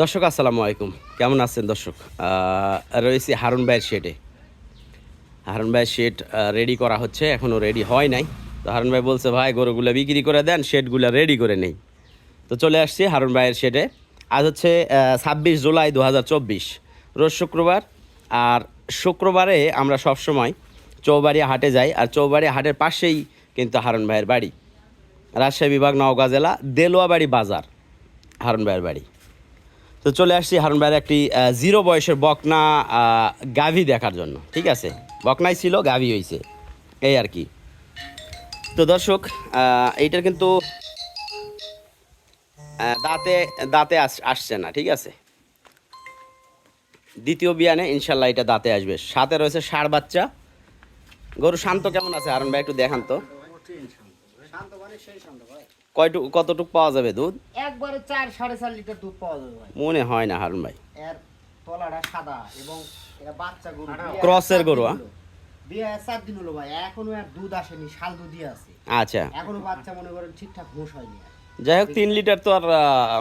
দর্শক, আসসালামু আলাইকুম। কেমন আছেন দর্শক? রয়েছি হারুন ভাইয়ের শেডে হারুন ভাইয়ের শেড রেডি করা হচ্ছে এখনও রেডি হয় নাই। তো হারুন ভাই বলছে, ভাই, গরুগুলো বিক্রি করে দেন শেডগুলো রেডি করে নেই। তো চলে আসছি হারুন ভাইয়ের শেডে আজ হচ্ছে ছাব্বিশ জুলাই দু হাজার চব্বিশ, রোজ শুক্রবার। আর শুক্রবারে আমরা সবসময় চৌবাড়িয়া হাটে যাই, আর চৌবাড়িয়া হাটের পাশেই কিন্তু হারুন ভাইয়ের বাড়ি। রাজশাহী বিভাগ, নওগাঁ জেলা, দেলোয়াবাড়ি বাজার, হারুন ভাইয়ের বাড়ি। তো চলে আসছি হারুন ভাইয়ের একটি জিরো বয়সের বকনা গাভি দেখার জন্য, ঠিক আছে? বকনাই ছিল, গাভি হয়েছে এই আর কি। তো দর্শক এইটার কিন্তু দাঁতে দাঁতে আস- আসছে না, ঠিক আছে? দ্বিতীয় বিয়ানে ইনশাল্লাহ এটা দাঁতে আসবে। সাথে রয়েছে ষাড় বাচ্চা। গরু শান্ত কেমন আছে? হারুন ভাই একটু দেখান তো। শান্ত মানে সেই শান্ত, ভাই। কয়টুকু কতটুক পাওয়া যাবে দুধ? একবারে চার সাড়ে চার লিটার দুধ পাওয়া যাবে ভাই। মনে হয় না হারুন ভাই। এর তলাটা সাদা এবং এটা বাচ্চা গরু ক্রসের গরু? হলো। বিয়ে চার দিন হলো ভাই এখনও আর দুধ আসেনি শাল দুধই আছে। আচ্ছা। এখনও বাচ্চা মনে করেন ঠিকঠাক ঘোষ হয়নি যাই হোক তিন লিটার তো আর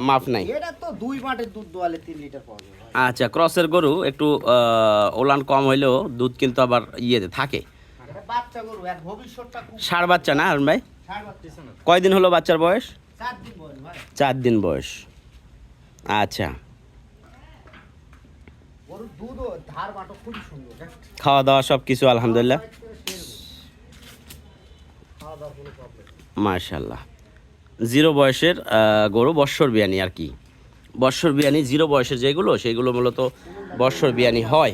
মাপ নাই। এটা তো দুই মাঠের দুধ দোয়ালে তিন লিটার পাওয়া যাবে আচ্ছা ক্রসের গরু একটু আহ, ওলান কম হইলেও দুধ কিন্তু আবার ইয়েতে থাকে। বাচ্চা গরু এর ভবিষ্যৎটা সার বাচ্চা না হারুন ভাই? কয়দিন হলো বাচ্চার বয়স? চার দিন বয়স আচ্ছা। খাওয়া দাওয়া সব কিছু আলহামদুলিল্লাহ। মার্শাল্লাহ জিরো বয়সের গরু বৎসর বিয়ানি আর কি? বৎসর বিয়ানি জিরো বয়সের যেগুলো সেগুলো মূলত বৎসর বিয়ানি হয়।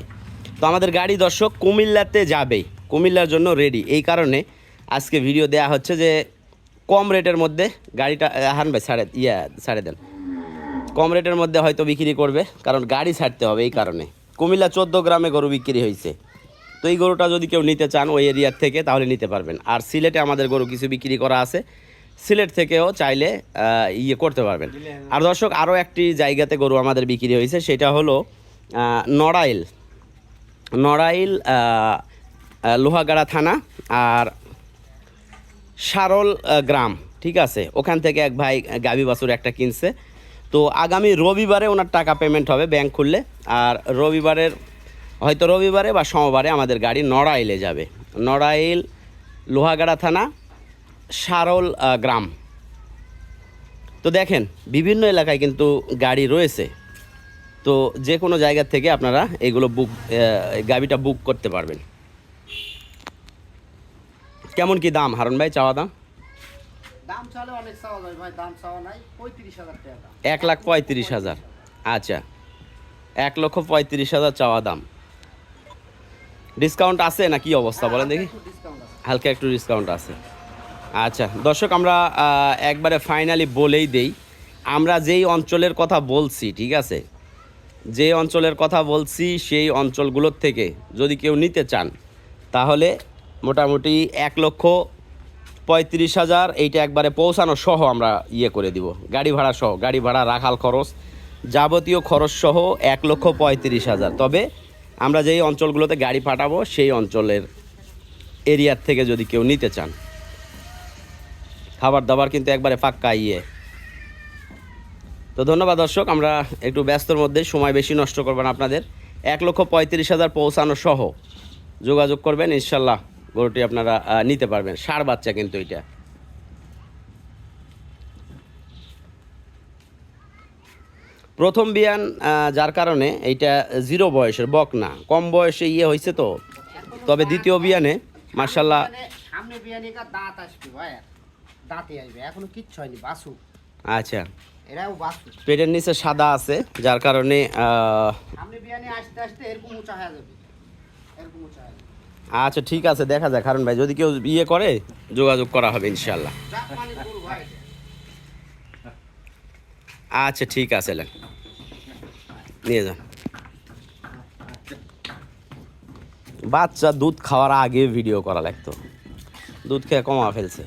তো আমাদের গাড়ি দর্শক কুমিল্লাতে যাবে। কুমিল্লার জন্য রেডি এই কারণে আজকে ভিডিও দেয়া হচ্ছে যে কম রেটের মধ্যে গাড়িটা হান ভাই ছাড়ে, ইয়া, ছাড়ে দেন। কম রেটের মধ্যে হয়তো বিক্রি করবে, কারণ গাড়ি ছাড়তে হবে এই কারণে। কুমিল্লা চোদ্দ গ্রামে গরু বিক্রি হয়েছে তো এই গরুটা যদি কেউ নিতে চান ওই এরিয়ার থেকে, তাহলে নিতে পারবেন। আর সিলেটে আমাদের গরু কিছু বিক্রি করা আছে। সিলেট থেকেও চাইলে ইয়ে করতে পারবেন। আর দর্শক আরও একটি জায়গাতে গরু আমাদের বিক্রি হয়েছে সেটা হলো নড়াইল। নড়াইল লোহাগাড়া থানা, আর সারল গ্রাম, ঠিক আছে? ওখান থেকে এক ভাই গাবি বাছুর একটা কিনছে। তো আগামী রবিবারে ওনার টাকা পেমেন্ট হবে ব্যাংক খুললে। আর রবিবারের, হয়তো রবিবারে বা সোমবারে আমাদের গাড়ি নড়াইলে যাবে। নড়াইল, লোহাগাড়া থানা, সারল গ্রাম। তো দেখেন, বিভিন্ন এলাকায় কিন্তু গাড়ি রয়েছে। তো যে কোনো জায়গা থেকে আপনারা এগুলো বুক গাড়িটা বুক করতে পারবেন। কেমন কি দাম হারুন ভাই চাওয়া দাম? দাম চালে অনেক চাওয়া যায় ভাই দাম চাওয়া নাই পঁয়ত্রিশ হাজার টাকা দাম। এক লাখ পঁয়ত্রিশ হাজার। আচ্ছা এক লক্ষ পঁয়ত্রিশ হাজার চাওয়া দাম। ডিসকাউন্ট আছে না কি অবস্থা বলেন দেখি? হালকা একটু ডিসকাউন্ট আছে। আচ্ছা দর্শক আমরা একবারে ফাইনালি বলেই দেই আমরা যেই অঞ্চলের কথা বলছি ঠিক আছে? যে অঞ্চলের কথা বলছি সেই অঞ্চলগুলোর থেকে যদি কেউ নিতে চান তাহলে মোটামুটি এক লক্ষ পঁয়ত্রিশ হাজার। এইটা একবারে পৌঁছানো সহ আমরা ইয়ে করে দিব। গাড়ি ভাড়া সহ, গাড়ি ভাড়া, রাখাল খরচ, যাবতীয় খরচ সহ এক লক্ষ পঁয়ত্রিশ হাজার। তবে আমরা যেই অঞ্চলগুলোতে গাড়ি পাঠাবো, সেই অঞ্চলের এরিয়ার থেকে যদি কেউ নিতে চান। খাবার দাবার কিন্তু একবারে পাক্কা ইয়ে। তো ধন্যবাদ দর্শক, আমরা একটু ব্যস্তর মধ্যে সময় বেশি নষ্ট করবেন আপনাদের। এক লক্ষ পঁয়ত্রিশ হাজার পৌঁছানো সহ যোগাযোগ করবেন, ইনশাল্লাহ। গরুটি আপনারা নিতে পারবেন। সার বাচ্চা কিন্তু এটা। প্রথম বিয়ান যার কারণে এইটা জিরো বয়সের বক না। কম বয়সে ইয়ে হয়েছে তো। তবে দ্বিতীয় বিয়ানে মার্শাল্লাহ মানে সামনে বিয়ানি দাঁত আসবে ভাই। দাঁতে আসবে। এখনও কিচ্ছু হয়নি বাসু আচ্ছা। এরাও বাসু পেটের নিচে সাদা আছে যার কারণে সামনে বিয়ানি আসতে আসতে এরকম উঁচা হয়ে যাবে। এরকম উঁচা হয়ে যাবে। আচ্ছা ঠিক আছে, দেখা যাক। কারণ ভাই, যদি কেউ ইয়ে করে, যোগাযোগ করা হবে ইনশাল্লাহ আচ্ছা ঠিক আছে নিয়ে যান। বাচ্চা দুধ খাওয়ার আগে ভিডিও করা লাগতো। দুধ খেয়ে কমা ফেলছে।